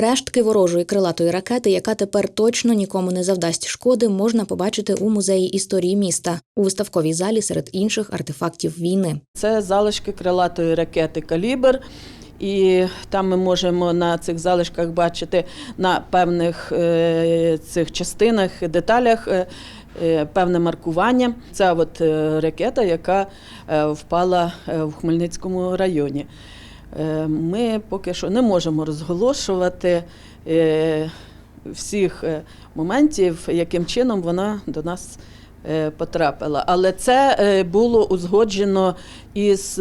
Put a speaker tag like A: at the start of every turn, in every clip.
A: Рештки ворожої крилатої ракети, яка тепер точно нікому не завдасть шкоди, можна побачити у музеї історії міста у виставковій залі серед інших артефактів війни.
B: Це залишки крилатої ракети Калібр. І там ми можемо на цих залишках бачити на певних е, цих частинах, деталях е, е, певне маркування. Це от ракета, яка впала в Хмельницькому районі. Е, Ми поки що не можемо розголошувати е, всіх е, моментів, яким чином вона до нас потрапила. Але це було узгоджено із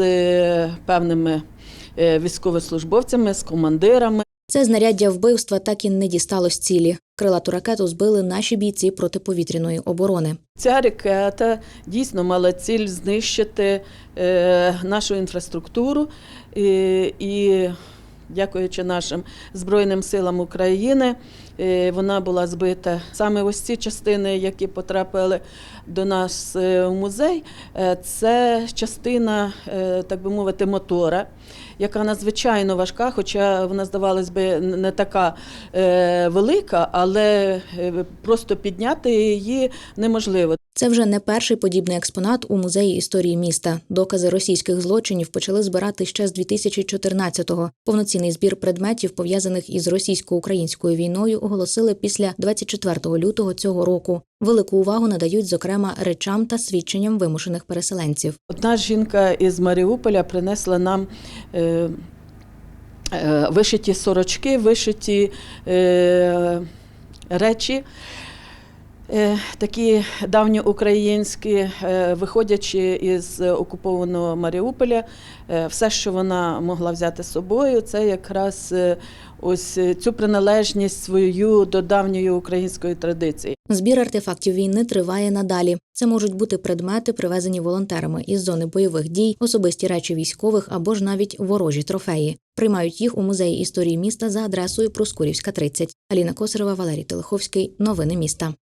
B: певними військовослужбовцями, з командирами.
A: Це знаряддя вбивства так і не дісталось цілі. Крилату ракету збили наші бійці протиповітряної оборони.
B: Ця ракета дійсно мала ціль знищити е, нашу інфраструктуру і, і дякуючи нашим Збройним силам України, е, вона була збита. Саме ось ці частини, які потрапили до нас е, в музей, е, це частина, так би мовити, мотора. Яка надзвичайно важка, хоча вона, здавалось би, не така велика, але просто підняти її неможливо.
A: Це вже не перший подібний експонат у музеї історії міста. Докази російських злочинів почали збирати ще з 2014-го. Повноцінний збір предметів, пов'язаних із російсько-українською війною, оголосили після 24 лютого цього року. Велику увагу надають, зокрема, речам та свідченням вимушених переселенців.
B: Одна жінка із Маріуполя принесла нам е, е, вишиті сорочки, вишиті е, речі. Е, Такі давньоукраїнські, е, виходячи із окупованого Маріуполя, е, все, що вона могла взяти з собою, це якраз ось цю приналежність свою до давньої української традиції.
A: Збір артефактів війни триває надалі. Це можуть бути предмети, привезені волонтерами із зони бойових дій, особисті речі військових або ж навіть ворожі трофеї. Приймають їх у музеї історії міста за адресою Проскурівська 30. Аліна Косарева, Валерій Телеховський. Новини міста.